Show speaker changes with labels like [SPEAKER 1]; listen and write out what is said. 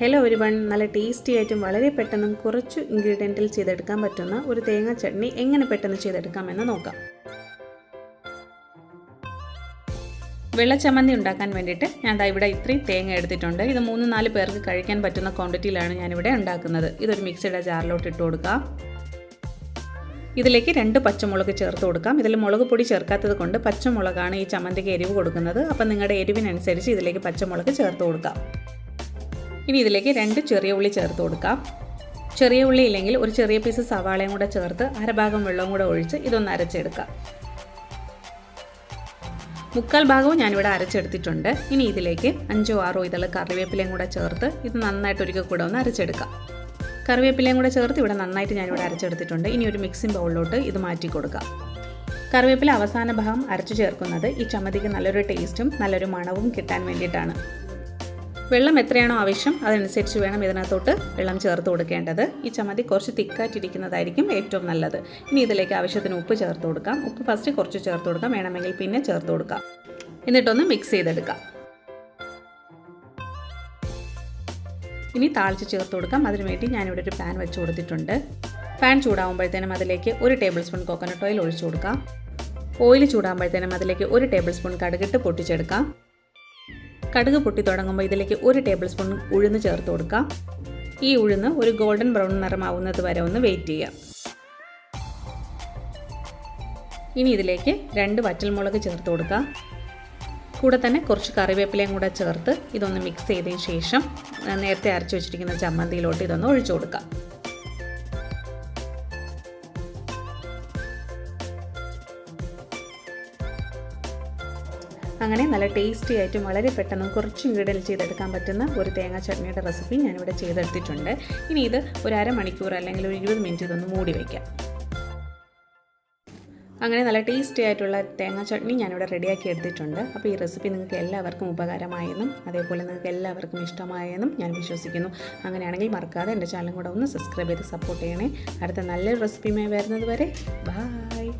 [SPEAKER 1] Hello ഒരു one നല്ല tasty ആയിട്ടും വളരെ പെട്ടെന്നും കുറച്ച് ഇൻഗ്രീഡിയന്റിൽ ചെയ്തെടുക്കാൻ പറ്റുന്ന ഒരു തേങ്ങ ചട്നി എങ്ങനെ പെട്ടെന്ന് ചെയ്തെടുക്കാമെന്ന് നോക്കാം. വെള്ളച്ചമ്മന്തി ഉണ്ടാക്കാൻ വേണ്ടിയിട്ട് ഞാൻ ദാ ഇവിടെ ഇത്രയും തേങ്ങ എടുത്തിട്ടുണ്ട്. ഇത് മൂന്ന് നാല് പേർക്ക് കഴിക്കാൻ പറ്റുന്ന ക്വാണ്ടിറ്റിയിലാണ് ഞാനിവിടെ ഉണ്ടാക്കുന്നത്. ഇതൊരു മിക്സിയുടെ ജാറിലോട്ട് ഇട്ട് കൊടുക്കാം. ഇതിലേക്ക് രണ്ട് പച്ചമുളക് ചേർത്ത് കൊടുക്കാം. ഇതിൽ മുളക് പൊടി ചേർക്കാത്തത് കൊണ്ട് പച്ചമുളകാണ് ഈ ചമ്മന്തിക്ക് എരിവ് കൊടുക്കുന്നത്. അപ്പം നിങ്ങളുടെ എരിവിനനുസരിച്ച് ഇതിലേക്ക് പച്ചമുളക് ചേർത്ത് കൊടുക്കാം. ഇനി ഇതിലേക്ക് രണ്ട് ചെറിയ ഉള്ളി ചേർത്ത് കൊടുക്കാം. ചെറിയ ഉള്ളി ഇല്ലെങ്കിൽ ഒരു ചെറിയ പീസ് സവാളയും കൂടെ ചേർത്ത് അരഭാഗം വെള്ളവും കൂടെ ഒഴിച്ച് ഇതൊന്ന് അരച്ചെടുക്കാം. മുക്കാൽ ഭാഗവും ഞാനിവിടെ അരച്ചെടുത്തിട്ടുണ്ട്. ഇനി ഇതിലേക്ക് അഞ്ചോ ആറോ ഇതൾ കറിവേപ്പിലയും കൂടെ ചേർത്ത് ഇത് നന്നായിട്ട് ഒരിക്കൽ കൂടെ ഒന്ന് അരച്ചെടുക്കാം. കറിവേപ്പിലയും കൂടെ ചേർത്ത് ഇവിടെ നന്നായിട്ട് ഞാനിവിടെ അരച്ചെടുത്തിട്ടുണ്ട്. ഇനി ഒരു മിക്സിംഗ് ബൗളിലോട്ട് ഇത് മാറ്റി കൊടുക്കാം. കറിവേപ്പില അവസാന ഭാഗം അരച്ചു ചേർക്കുന്നത് ഈ ചമ്മതിക്ക് നല്ലൊരു ടേസ്റ്റും നല്ലൊരു മണവും കിട്ടാൻ വേണ്ടിയിട്ടാണ്. വെള്ളം എത്രയാണോ ആവശ്യം അതനുസരിച്ച് വേണം ഇതിനകത്തോട്ട് വെള്ളം ചേർത്ത് കൊടുക്കേണ്ടത്. ഈ ചമ്മന്തി കുറച്ച് തിക്കായിട്ടിരിക്കുന്നതായിരിക്കും ഏറ്റവും നല്ലത്. ഇനി ഇതിലേക്ക് ആവശ്യത്തിന് ഉപ്പ് ചേർത്ത് കൊടുക്കാം. ഉപ്പ് ഫസ്റ്റ് കുറച്ച് ചേർത്ത് കൊടുക്കാം. വേണമെങ്കിൽ പിന്നെ ചേർത്ത് കൊടുക്കാം. എന്നിട്ടൊന്ന് മിക്സ് ചെയ്തെടുക്കാം. ഇനി താളിച്ച് ചേർത്ത് കൊടുക്കാം. അതിനുവേണ്ടി ഞാനിവിടെ ഒരു പാൻ വെച്ച് കൊടുത്തിട്ടുണ്ട്. പാൻ ചൂടാകുമ്പോഴത്തേനും അതിലേക്ക് ഒരു ടേബിൾ സ്പൂൺ കോക്കനട്ട് ഓയിൽ ഒഴിച്ചു കൊടുക്കാം. ഓയിൽ ചൂടാകുമ്പോഴത്തേനും അതിലേക്ക് ഒരു ടേബിൾ സ്പൂൺ കടുകിട്ട് പൊട്ടിച്ചെടുക്കാം. കടുക് പൊട്ടി തുടങ്ങുമ്പോൾ ഇതിലേക്ക് ഒരു ടേബിൾ സ്പൂൺ ഉഴുന്ന് ചേർത്ത് കൊടുക്കാം. ഈ ഉഴുന്ന് ഒരു ഗോൾഡൻ ബ്രൗൺ നിറമാവുന്നത് വരെ ഒന്ന് വെയിറ്റ് ചെയ്യാം. ഇനി ഇതിലേക്ക് രണ്ട് വറ്റൽമുളക് ചേർത്ത് കൊടുക്കാം. കൂടെ തന്നെ കുറച്ച് കറിവേപ്പിലയും കൂടെ ചേർത്ത് ഇതൊന്ന് മിക്സ് ചെയ്തതിന് ശേഷം നേരത്തെ അരച്ചു വെച്ചിരിക്കുന്ന ചമ്മന്തിയിലോട്ട് ഇതൊന്ന് ഒഴിച്ചു കൊടുക്കാം. അങ്ങനെ നല്ല ടേസ്റ്റി ആയിട്ടും വളരെ പെട്ടെന്ന് കുറച്ച് ഇൻഗ്രീഡിയൻസ് ചെയ്തെടുക്കാൻ പറ്റുന്ന ഒരു തേങ്ങാ ചട്നിയുടെ റെസിപ്പി ഞാനിവിടെ ചെയ്തെടുത്തിട്ടുണ്ട്. ഇനി ഇത് ഒരു അരമണിക്കൂർ അല്ലെങ്കിൽ ഒരു ഇരുപത് മിനിറ്റ് ഇതൊന്ന് മൂടി വയ്ക്കാം അങ്ങനെ നല്ല ടേസ്റ്റി ആയിട്ടുള്ള തേങ്ങാ ചട്നി ഞാനിവിടെ റെഡിയാക്കി എടുത്തിട്ടുണ്ട്. അപ്പോൾ ഈ റെസിപ്പി നിങ്ങൾക്ക് എല്ലാവർക്കും ഉപകാരമായെന്നും അതേപോലെ നിങ്ങൾക്ക് എല്ലാവർക്കും ഇഷ്ടമായെന്നും ഞാൻ വിശ്വസിക്കുന്നു. അങ്ങനെയാണെങ്കിൽ മറക്കാതെ എന്റെ ചാനലും കൂടെ ഒന്ന് സബ്സ്ക്രൈബ് ചെയ്ത് സപ്പോർട്ട് ചെയ്യണേ. അടുത്ത നല്ലൊരു റെസിപ്പിയുമായി വരുന്നത് വരെ ബായ്